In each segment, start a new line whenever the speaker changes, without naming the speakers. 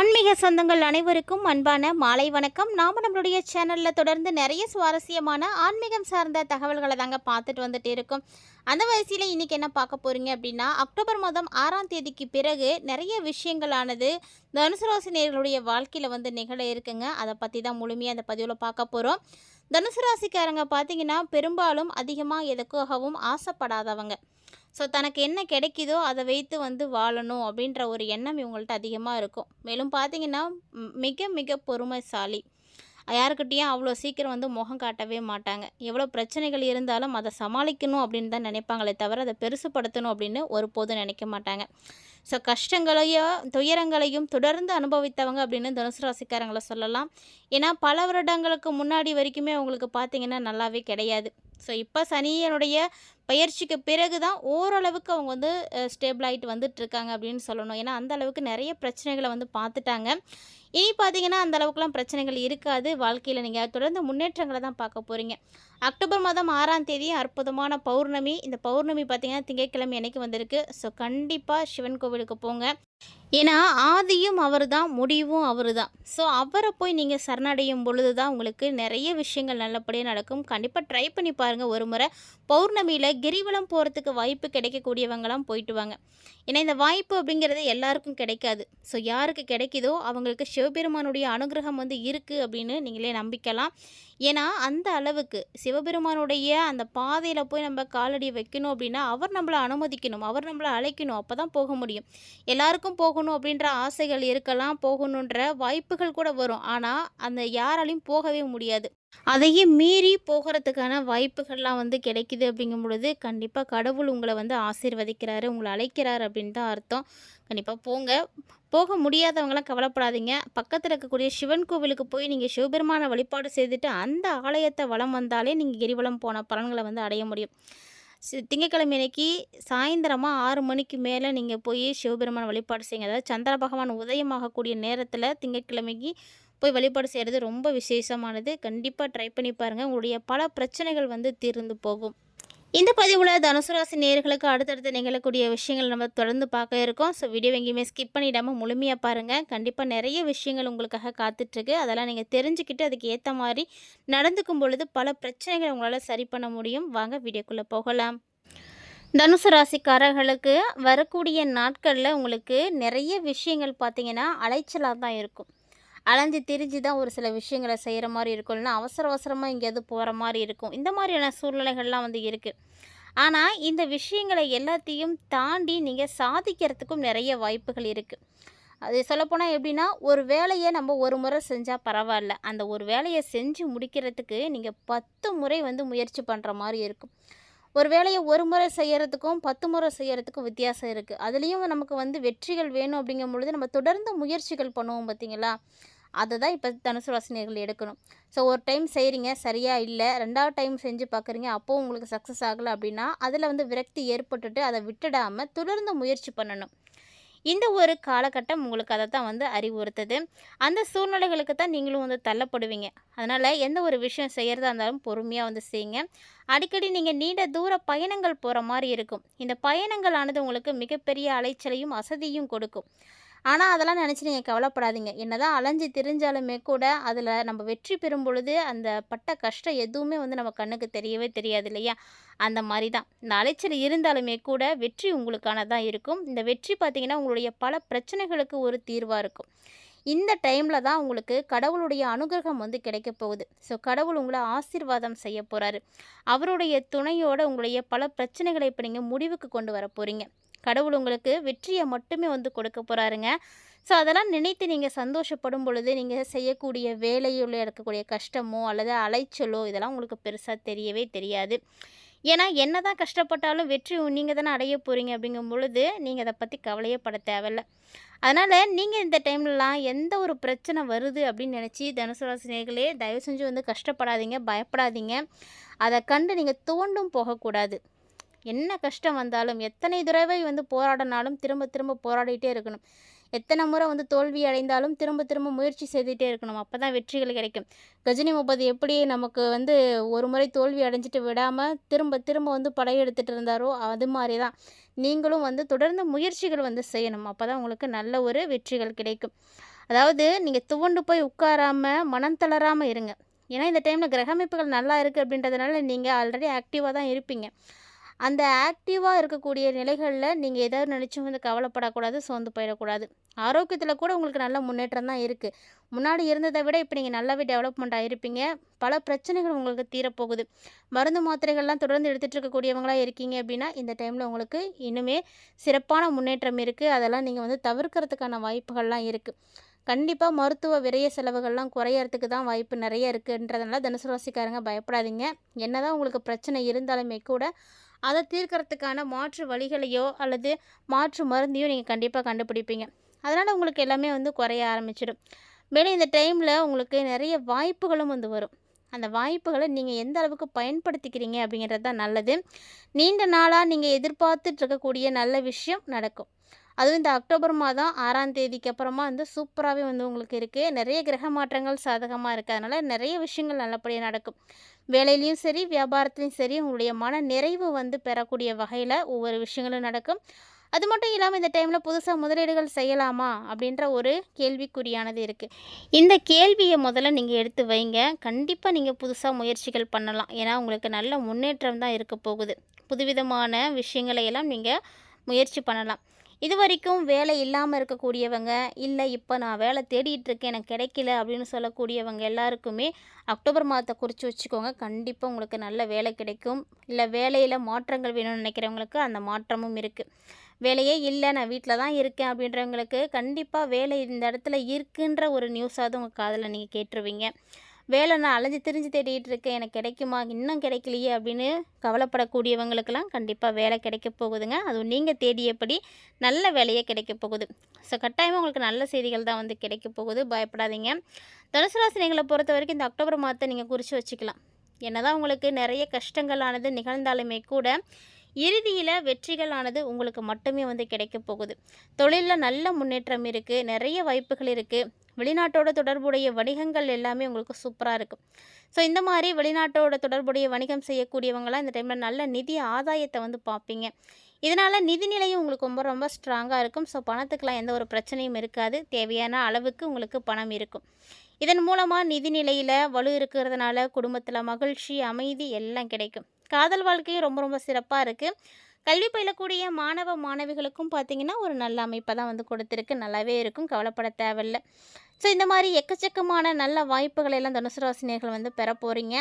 ஆன்மீக சொந்தங்கள் அனைவருக்கும் அன்பான மாலை வணக்கம். நாம் நம்மளுடைய சேனலில் தொடர்ந்து நிறைய சுவாரஸ்யமான ஆன்மீகம் சார்ந்த தகவல்களை தாங்க பார்த்துட்டு வந்துட்டு இருக்கோம். அந்த வரிசையில் இன்றைக்கி என்ன பார்க்க போகிறீங்க அப்படின்னா அக்டோபர் மாதம் ஆறாம் தேதிக்கு பிறகு நிறைய விஷயங்களானது தனுசு ராசி நேர்களுடைய வாழ்க்கையில் வந்து நிகழ இருக்குங்க. அதை பற்றி தான் முழுமையாக அந்த பதிவில் பார்க்க போகிறோம் தனுசு ராசிக்காரங்க பார்த்தீங்கன்னா பெரும்பாலும் அதிகமாக எதுக்காகவும் ஆசைப்படாதவங்க. ஸோ தனக்கு என்ன கிடைக்குதோ அதை வைத்து வந்து வாழணும் அப்படின்ற ஒரு எண்ணம் இவங்கள்ட்ட அதிகமாக இருக்கும். மேலும் பார்த்தீங்கன்னா மிக மிக பொறுமைசாலி. யாருக்கிட்டேயும் அவ்வளோ சீக்கிரம் வந்து முகம் காட்டவே மாட்டாங்க. எவ்வளோ பிரச்சனைகள் இருந்தாலும் அதை சமாளிக்கணும் அப்படின்னு தான் நினைப்பாங்களே தவிர அதை பெருசுப்படுத்தணும் அப்படின்னு ஒருபோதும் நினைக்க மாட்டாங்க. ஸோ கஷ்டங்களையும் துயரங்களையும் தொடர்ந்து அனுபவித்தவங்க அப்படின்னு தனுசு ராசிக்காரங்களை சொல்லலாம். ஏன்னா பல வருடங்களுக்கு முன்னாடி வரைக்குமே அவங்களுக்கு பார்த்தீங்கன்னா நல்லாவே கிடையாது. ஸோ இப்போ சனியனுடைய பயிற்சிக்கு பிறகு தான் ஓரளவுக்கு அவங்க வந்து ஸ்டேபிள் ஆகிட்டு வந்துட்டுருக்காங்க அப்படின்னு சொல்லணும். ஏன்னா அந்த அளவுக்கு நிறைய பிரச்சனைகளை வந்து பார்த்துட்டாங்க இனி பார்த்தீங்கன்னா அந்த அளவுக்குலாம் பிரச்சனைகள் இருக்காது. வாழ்க்கையில் நீங்கள் தொடர்ந்து முன்னேற்றங்களை தான் பார்க்க போகிறீங்க அக்டோபர் மாதம் ஆறாம் தேதி அற்புதமான பௌர்ணமி. இந்த பௌர்ணமி பார்த்தீங்கன்னா திங்கட்கிழமை எனக்கு வந்திருக்கு. ஸோ கண்டிப்பாக சிவன் கோவிலுக்கு போங்க. ஏன்னா ஆதியும் அவர் தான் முடிவும் அவர் தான் ஸோ அவரை போய் நீங்கள் சரணடையும் பொழுது தான் உங்களுக்கு நிறைய விஷயங்கள் நல்லபடியாக நடக்கும். கண்டிப்பாக ட்ரை பண்ணி பாருங்கள் ஒரு முறை பௌர்ணமியில் கிரிவலம் போகிறதுக்கு வாய்ப்பு கிடைக்கக்கூடியவங்களாம் போயிட்டு வாங்க. ஏன்னா இந்த வாய்ப்பு அப்படிங்கிறது எல்லாருக்கும் கிடைக்காது. ஸோ யாருக்கு கிடைக்குதோ அவங்களுக்கு சிவபெருமானுடைய அனுகிரகம் வந்து இருக்குது அப்படின்னு நீங்களே நம்பிக்கலாம். ஏன்னா அந்த அளவுக்கு சிவபெருமானுடைய அந்த பாதையில் போய் நம்ம காலடி வைக்கணும் அப்படின்னா அவர் நம்மளை அனுமதிக்கணும் அவர் நம்மளை அழைக்கணும் அப்போ தான் போக முடியும். எல்லாருக்கும் போகணும் அப்படின்ற ஆசைகள் இருக்கலாம் போகணுன்ற வாய்ப்புகள் கூட வரும். ஆனால் அந்த யாராலையும் போகவே முடியாது. அதையே மீறி போகிறதுக்கான வாய்ப்புகள்லாம் வந்து கிடைக்குது அப்படிங்கும் பொழுது கண்டிப்பாக கடவுள் உங்களை வந்து ஆசீர்வதிக்கிறாரு உங்களை அழைக்கிறார் அப்படின்னு தான் அர்த்தம். கண்டிப்பாக போங்க. போக முடியாதவங்களாம் கவலைப்படாதீங்க. பக்கத்தில் இருக்கக்கூடிய சிவன் கோவிலுக்கு போய் நீங்கள் சிவபெருமான வழிபாடு செய்துட்டு அந்த ஆலயத்தை வளம் வந்தாலே நீங்கள் கிரிவலம் போன பலன்களை வந்து அடைய முடியும். திங்கக்கிழமை திங்கட்கிழமை அன்னைக்கு சாயந்தரமாக ஆறு மணிக்கு மேலே நீங்கள் போய் சிவபெருமான வழிபாடு செய்யுங்க. அதாவது சந்திர பகவான் உதயமாகக்கூடிய நேரத்தில் திங்கட்கிழமைக்கு போய் வழிபாடு செய்கிறது ரொம்ப விசேஷமானது. கண்டிப்பாக ட்ரை பண்ணி பாருங்கள் உங்களுடைய பல பிரச்சனைகள் வந்து தீர்ந்து போகும். இந்த பதிவில் தனுசு ராசி நேயர்களுக்கு அடுத்தடுத்து நிகழக்கூடிய விஷயங்கள் நம்ம தொடர்ந்து பார்க்க இருக்கோம். ஸோ வீடியோ எங்கேயுமே ஸ்கிப் பண்ணிடாமல் முழுமையாக பாருங்கள் கண்டிப்பாக நிறைய விஷயங்கள் உங்களுக்காக காத்துட்ருக்கு. அதெல்லாம் நீங்கள் தெரிஞ்சுக்கிட்டு அதுக்கு ஏற்ற மாதிரி நடந்துக்கும் பொழுது பல பிரச்சனைகளை உங்களால் சரி பண்ண முடியும். வாங்க வீடியோக்குள்ளே போகலாம். தனுசு ராசிக்காரர்களுக்கு வரக்கூடிய நாட்களில் உங்களுக்கு நிறைய விஷயங்கள் பார்த்தீங்கன்னா அலைச்சலாக தான் இருக்கும். அலைஞ்சு திரிஞ்சு தான் ஒரு சில விஷயங்களை செய்கிற மாதிரி இருக்கும். இல்லைன்னா அவசர அவசரமாக எங்கேயாவது போகிற மாதிரி இருக்கும். இந்த மாதிரியான சூழ்நிலைகள்லாம் வந்து இருக்குது ஆனால் இந்த விஷயங்களை எல்லாத்தையும் தாண்டி நீங்கள் சாதிக்கிறதுக்கும் நிறைய வாய்ப்புகள் இருக்குது அது சொல்லப்போனால் எப்படின்னா ஒரு வேலையை நம்ம ஒரு முறை செஞ்சால் பரவாயில்ல. அந்த ஒரு வேலையை செஞ்சு முடிக்கிறதுக்கு நீங்கள் பத்து முறை வந்து முயற்சி பண்ணுற மாதிரி இருக்கும். ஒரு வேலையை ஒரு முறை செய்கிறதுக்கும் பத்து முறை செய்கிறதுக்கும் வித்தியாசம் இருக்குது அதுலேயும் நமக்கு வந்து வெற்றிகள் வேணும் அப்படிங்கும் பொழுது நம்ம தொடர்ந்து முயற்சிகள் பண்ணுவோம் பார்த்தீங்களா? அதை தான் இப்போ தனுசு வாசினியர்கள் எடுக்கணும். ஸோ ஒரு டைம் செய்கிறீங்க சரியாக இல்லை. ரெண்டாவது டைம் செஞ்சு பார்க்குறீங்க அப்போது உங்களுக்கு சக்ஸஸ் ஆகலை அப்படின்னா அதில் வந்து விரக்தி ஏற்பட்டுட்டு அதை விட்டுடாமல் தொடர்ந்து முயற்சி பண்ணணும். இந்த ஒரு காலகட்டம் உங்களுக்கு அதை தான் வந்து அறிவுறுத்துது. அந்த சூழ்நிலைகளுக்கு தான் நீங்களும் வந்து தள்ளப்படுவீங்க. அதனால் எந்த ஒரு விஷயம் செய்கிறதா இருந்தாலும் பொறுமையாக வந்து செய்யுங்க. அடிக்கடி நீங்கள் நீண்ட தூர பயணங்கள் போகிற மாதிரி இருக்கும். இந்த பயணங்களானது உங்களுக்கு மிகப்பெரிய அலைச்சலையும் அசதியும் கொடுக்கும். ஆனால் அதெல்லாம் நினச்சி நீங்கள் கவலைப்படாதீங்க. என்னதான் அலைஞ்சு திரிஞ்சாலுமே கூட அதில் நம்ம வெற்றி பெறும் பொழுது அந்த பட்ட கஷ்டம் எதுவுமே வந்து நம்ம கண்ணுக்கு தெரியவே தெரியாது இல்லையா? அந்த மாதிரி தான் இந்த அலைச்சல் இருந்தாலுமே கூட வெற்றி உங்களுக்கானதாக இருக்கும். இந்த வெற்றி பார்த்திங்கன்னா உங்களுடைய பல பிரச்சனைகளுக்கு ஒரு தீர்வாக இருக்கும். இந்த டைமில் தான் உங்களுக்கு கடவுளுடைய அனுகிரகம் வந்து கிடைக்க போகுது. ஸோ கடவுள் உங்களை ஆசீர்வாதம் செய்ய போகிறாரு அவருடைய துணையோட உங்களுடைய பல பிரச்சனைகளை இப்போ நீங்கள் முடிவுக்கு கொண்டு வர போகிறீங்க கடவுள் உங்களுக்கு வெற்றியை மட்டுமே வந்து கொடுக்க போகிறாருங்க ஸோ அதெல்லாம் நினைத்து நீங்கள் சந்தோஷப்படும் பொழுது நீங்கள் செய்யக்கூடிய வேலையில் இருக்கக்கூடிய கஷ்டமோ அல்லது அலைச்சலோ இதெல்லாம் உங்களுக்கு பெருசாக தெரியவே தெரியாது. ஏன்னா என்ன தான் கஷ்டப்பட்டாலும் வெற்றி நீங்கள் தானே அடைய போகிறீங்க அப்படிங்கும் பொழுது நீங்கள் அதை பற்றி கவலையே பட தேவையில்ல. அதனால் நீங்கள் இந்த டைம்லலாம் எந்த ஒரு பிரச்சனை வருது அப்படின்னு நினச்சி தனுசு ராசினியர்களே தயவு செஞ்சு வந்து கஷ்டப்படாதீங்க பயப்படாதீங்க. அதை கண்டு நீங்கள் தோண்டும் போகக்கூடாது. என்ன கஷ்டம் வந்தாலும் எத்தனை தடவை வந்து போராடினாலும் திரும்ப திரும்ப போராடிட்டே இருக்கணும். எத்தனை முறை வந்து தோல்வி அடைந்தாலும் திரும்ப திரும்ப முயற்சி செய்துகிட்டே இருக்கணும். அப்போ தான் வெற்றிகள் கிடைக்கும். கஜினி முப்பது எப்படி நமக்கு வந்து ஒரு முறை தோல்வி அடைஞ்சிட்டு விடாமல் திரும்ப திரும்ப வந்து படையெடுத்துட்டு இருந்தாரோ அது மாதிரி தான் நீங்களும் வந்து தொடர்ந்து முயற்சிகள் வந்து செய்யணும். அப்போ தான் உங்களுக்கு நல்ல ஒரு வெற்றிகள் கிடைக்கும். அதாவது நீங்கள் துவண்டு போய் உட்காராமல் மனம் தளராமல் இருங்க. ஏன்னா இந்த டைமில் கிரகமைப்புகள் நல்லா இருக்குது அப்படின்றதுனால நீங்கள் ஆல்ரெடி ஆக்டிவாக தான் இருப்பீங்க. அந்த ஆக்டிவாக இருக்கக்கூடிய நிலைகளில் நீங்கள் ஏதாவது நினச்சும் வந்து கவலைப்படக்கூடாது சோர்ந்து போயிடக்கூடாது. ஆரோக்கியத்தில் கூட உங்களுக்கு நல்ல முன்னேற்றம் தான் இருக்குது முன்னாடி இருந்ததை விட இப்போ நீங்கள் நல்லாவே டெவலப்மெண்ட் ஆகிருப்பீங்க பல பிரச்சனைகள் உங்களுக்கு தீரப்போகுது. மருந்து மாத்திரைகள்லாம் தொடர்ந்து எடுத்துகிட்டு இருக்கக்கூடியவங்களாக இருக்கீங்க அப்படின்னா இந்த டைமில் உங்களுக்கு இன்னுமே சிறப்பான முன்னேற்றம் இருக்குது அதெல்லாம் நீங்கள் வந்து தவிர்க்கிறதுக்கான வாய்ப்புகள்லாம் இருக்குது கண்டிப்பாக மருத்துவ விரைய செலவுகள்லாம் குறையறதுக்கு தான் வாய்ப்பு நிறைய இருக்குன்றதுனால தனுசு ராசிக்காரங்க பயப்படாதீங்க. என்னதான் உங்களுக்கு பிரச்சனை இருந்தாலுமே கூட அதை தீர்க்கறதுக்கான மாற்று வழிகளையோ அல்லது மாற்று மருந்தையோ நீங்கள் கண்டிப்பாக கண்டுபிடிப்பீங்க. அதனால் உங்களுக்கு எல்லாமே வந்து குறைய ஆரம்பிச்சிடும். மேலும் இந்த டைமில் உங்களுக்கு நிறைய வாய்ப்புகளும் வந்து வரும். அந்த வாய்ப்புகளை நீங்கள் எந்த அளவுக்கு பயன்படுத்திக்கிறீங்க அப்படிங்கிறது தான் நல்லது. நீண்ட நாளாக நீங்கள் எதிர்பார்த்துட்டு இருக்கக்கூடிய நல்ல விஷயம் நடக்கும். அதுவும் இந்த அக்டோபர் மாதம் ஆறாம் தேதிக்கு அப்புறமா வந்து சூப்பராகவே வந்து உங்களுக்கு இருக்குது நிறைய கிரக மாற்றங்கள் சாதகமாக இருக்குது அதனால் நிறைய விஷயங்கள் நல்லபடியாக நடக்கும். வேலையிலையும் சரி வியாபாரத்துலேயும் சரி உங்களுடைய மன நிறைவு வந்து பெறக்கூடிய வகையில் ஒவ்வொரு விஷயங்களும் நடக்கும். அது மட்டும் இல்லாமல் இந்த டைமில் புதுசாக முதலீடுகள் செய்யலாமா? அப்படின்ற ஒரு கேள்விக்குறியானது இருக்குது இந்த கேள்வியை முதல்ல நீங்கள் எடுத்து வைங்க. கண்டிப்பாக நீங்கள் புதுசாக முயற்சிகள் பண்ணலாம். ஏன்னா உங்களுக்கு நல்ல முன்னேற்றம் தான் இருக்க போகுது. புதுவிதமான விஷயங்களை எல்லாம் நீங்கள் முயற்சி பண்ணலாம். இது வரைக்கும் வேலை இல்லாமல் இருக்கக்கூடியவங்க இல்லை இப்போ நான் வேலை தேடிட்டு இருக்கேன் எனக்கு கிடைக்கல அப்படின்னு சொல்லக்கூடியவங்க எல்லாருக்குமே அக்டோபர் மாதத்தை குறித்து வச்சுக்கோங்க. கண்டிப்பாக உங்களுக்கு நல்ல வேலை கிடைக்கும். இல்லை வேலையில் மாற்றங்கள் வேணும்னு நினைக்கிறவங்களுக்கு அந்த மாற்றமும் இருக்குது வேலையே இல்லை நான் வீட்டில் தான் இருக்கேன் அப்படின்றவங்களுக்கு கண்டிப்பாக வேலை இந்த இடத்துல இருக்குன்ற ஒரு நியூஸாவது உங்கள் காதில் நீங்கள் கேட்டுருவீங்க. வேலை நான் அலைஞ்சு திரிஞ்சு தேடிட்டு இருக்கேன். எனக்கு கிடைக்குமா? இன்னும் கிடைக்கலையே அப்படின்னு கவலைப்படக்கூடியவங்களுக்கெல்லாம் கண்டிப்பாக வேலை கிடைக்க போகுதுங்க. அதுவும் நீங்கள் தேடியபடி நல்ல வேலையே கிடைக்க போகுது. ஸோ கட்டாயமாக உங்களுக்கு நல்ல செய்திகள் தான் வந்து கிடைக்க போகுது. பயப்படாதீங்க. தனுசு ராசினிகளை பொறுத்த வரைக்கும் இந்த அக்டோபர் மாதத்தை நீங்கள் குறித்து வச்சுக்கலாம். என்னதான் உங்களுக்கு நிறைய கஷ்டங்களானது நிகழ்ந்தாலுமே கூட இறுதியில் வெற்றிகளானது உங்களுக்கு மட்டுமே வந்து கிடைக்க போகுது. தொழிலில் நல்ல முன்னேற்றம் இருக்குது நிறைய வாய்ப்புகள் இருக்குது வெளிநாட்டோட தொடர்புடைய வணிகங்கள் எல்லாமே உங்களுக்கு சூப்பராக இருக்கும். ஸோ இந்த மாதிரி வெளிநாட்டோட தொடர்புடைய வணிகம் செய்யக்கூடியவங்களாம் இந்த டைமில் நல்ல நிதி ஆதாயத்தை வந்து பார்ப்பீங்க. இதனால் நிதிநிலையும் உங்களுக்கு ரொம்ப ரொம்ப ஸ்ட்ராங்காக இருக்கும். ஸோ பணத்துக்கெலாம் எந்த ஒரு பிரச்சனையும் இருக்காது. தேவையான அளவுக்கு உங்களுக்கு பணம் இருக்கும். இதன் மூலமாக நிதிநிலையில் வலு இருக்கிறதுனால குடும்பத்தில் மகிழ்ச்சி அமைதி எல்லாம் கிடைக்கும். காதல் வாழ்க்கையும் ரொம்ப ரொம்ப சிறப்பாக இருக்குது கல்வி பயிலக்கூடிய மாணவ மாணவிகளுக்கும் பார்த்திங்கன்னா ஒரு நல்ல அமைப்பை தான் வந்து கொடுத்துருக்கு. நல்லாவே இருக்கும். கவலைப்பட தேவையில்ல. ஸோ இந்த மாதிரி எக்கச்சக்கமான நல்ல வாய்ப்புகளை எல்லாம் தனுசு ராசினியர்கள் வந்து பெற போகிறீங்க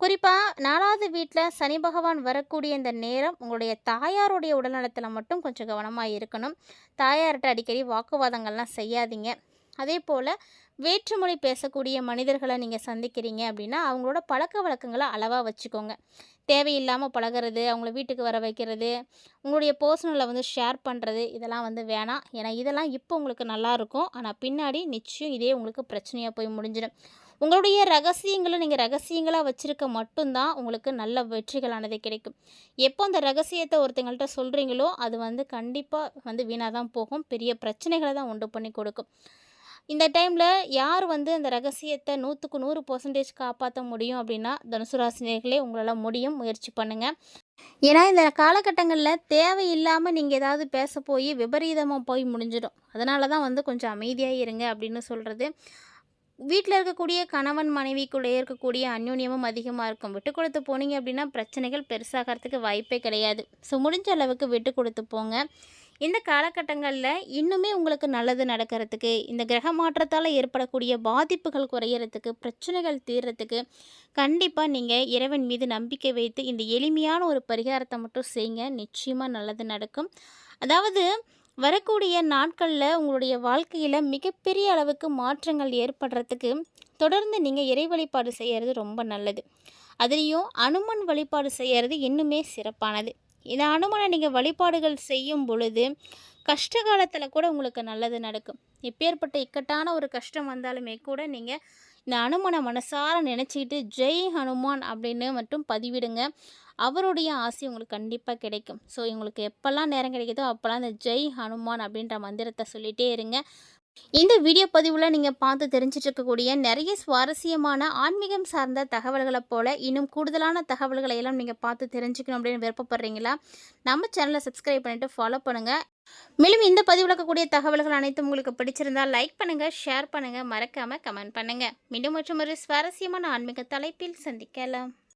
குறிப்பாக நாலாவது வீட்டில் சனி பகவான் வரக்கூடிய இந்த நேரம் உங்களுடைய தாயாருடைய உடல்நலத்தில் மட்டும் கொஞ்சம் கவனமாக இருக்கணும். தாயார்கிட்ட அடிக்கடி வாக்குவாதங்கள்லாம் செய்யாதீங்க. அதே போல் வேற்றுமொழி பேசக்கூடிய மனிதர்களை நீங்கள் சந்திக்கிறீங்க அப்படின்னா அவங்களோட பழக்க வழக்கங்களை அளவாக வச்சுக்கோங்க. தேவையில்லாமல் பழகிறது அவங்கள வீட்டுக்கு வர வைக்கிறது உங்களுடைய பர்சனலை வந்து ஷேர் பண்ணுறது இதெல்லாம் வந்து வேணாம். ஏன்னா இதெல்லாம் இப்போ உங்களுக்கு நல்லாயிருக்கும் ஆனால் பின்னாடி நிச்சயம் இதே உங்களுக்கு பிரச்சனையாக போய் முடிஞ்சிடும். உங்களுடைய ரகசியங்களை நீங்கள் ரகசியங்களாக வச்சுருக்க மட்டும்தான் உங்களுக்கு நல்ல வெற்றிகளானது கிடைக்கும். எப்போ அந்த ரகசியத்தை ஒருத்தங்கள்ட்ட சொல்கிறீங்களோ அது வந்து கண்டிப்பாக வந்து வீணாக தான் போகும். பெரிய பிரச்சனைகளை தான் உண்டு பண்ணி கொடுக்கும். இந்த டைமில் யார் வந்து அந்த ரகசியத்தை நூற்றுக்கு நூறு பர்சன்டேஜ் காப்பாற்ற முடியும் அப்படின்னா தனுசுராசினியர்களே உங்களால் முடியும். முயற்சி பண்ணுங்கள் ஏன்னா இந்த காலகட்டங்களில் தேவையில்லாமல் நீங்கள் ஏதாவது பேச போய் விபரீதமாக போய் முடிஞ்சிடும். அதனால தான் வந்து கொஞ்சம் அமைதியாக இருங்க அப்படின்னு சொல்கிறது வீட்டில் இருக்கக்கூடிய கணவன் மனைவிக்குள்ளே இருக்கக்கூடிய அந்யூன்யமும் அதிகமாக இருக்கும். விட்டு கொடுத்து போனீங்க அப்படின்னா பிரச்சனைகள் பெருசாகிறதுக்கு வாய்ப்பே கிடையாது. ஸோ முடிஞ்ச அளவுக்கு விட்டு கொடுத்து போங்க. இந்த காலகட்டங்களில் இன்னுமே உங்களுக்கு நல்லது நடக்கிறதுக்கு இந்த கிரக மாற்றத்தால் ஏற்படக்கூடிய பாதிப்புகள் குறையிறதுக்கு பிரச்சனைகள் தீர்றதுக்கு கண்டிப்பாக நீங்கள் இறைவன் மீது நம்பிக்கை வைத்து இந்த எளிமையான ஒரு பரிகாரத்தை மட்டும் செய்யுங்க நிச்சயமாக நல்லது நடக்கும். அதாவது வரக்கூடிய நாட்களில் உங்களுடைய வாழ்க்கையில் மிகப்பெரிய அளவுக்கு மாற்றங்கள் ஏற்படுறதுக்கு தொடர்ந்து நீங்கள் இறை வழிபாடு செய்கிறது ரொம்ப நல்லது. அதுலேயும் அனுமன் வழிபாடு செய்கிறது இன்னுமே சிறப்பானது. இந்த அனுமனை நீங்கள் வழிபாடுகள் செய்யும் பொழுது கஷ்ட காலத்தில் கூட உங்களுக்கு நல்லது நடக்கும். எப்பேற்பட்ட இக்கட்டான ஒரு கஷ்டம் வந்தாலுமே கூட நீங்கள் இந்த அனுமனை மனசார நினச்சிக்கிட்டு ஜெய் ஹனுமான் அப்படின்னு மட்டும் பதிவிடுங்க. அவருடைய ஆசை உங்களுக்கு கண்டிப்பாக கிடைக்கும். ஸோ உங்களுக்கு எப்போல்லாம் நேரம் கிடைக்குதோ அப்போல்லாம் இந்த ஜெய் ஹனுமான் அப்படின்ற மந்திரத்தை சொல்லிகிட்டே இருங்க. இந்த வீடியோ பதிவில் நீங்கள் பார்த்து தெரிஞ்சிட்டு இருக்கக்கூடிய நிறைய சுவாரஸ்யமான ஆன்மீகம் சார்ந்த தகவல்களை போல இன்னும் கூடுதலான தகவல்களை எல்லாம் நீங்கள் பார்த்து தெரிஞ்சுக்கணும் அப்படின்னு விருப்பப்படுறீங்களா? நம்ம சேனலை சப்ஸ்கிரைப் பண்ணிட்டு ஃபாலோ பண்ணுங்கள் மேலும் இந்த பதிவில் இருக்கக்கூடிய தகவல்கள் அனைத்தும் உங்களுக்கு பிடிச்சிருந்தா லைக் பண்ணுங்கள் ஷேர் பண்ணுங்கள் மறக்காமல் கமெண்ட் பண்ணுங்கள் மீண்டும் மற்றும் ஒரு சுவாரஸ்யமான ஆன்மீக தலைப்பில் சந்திக்கலாம்.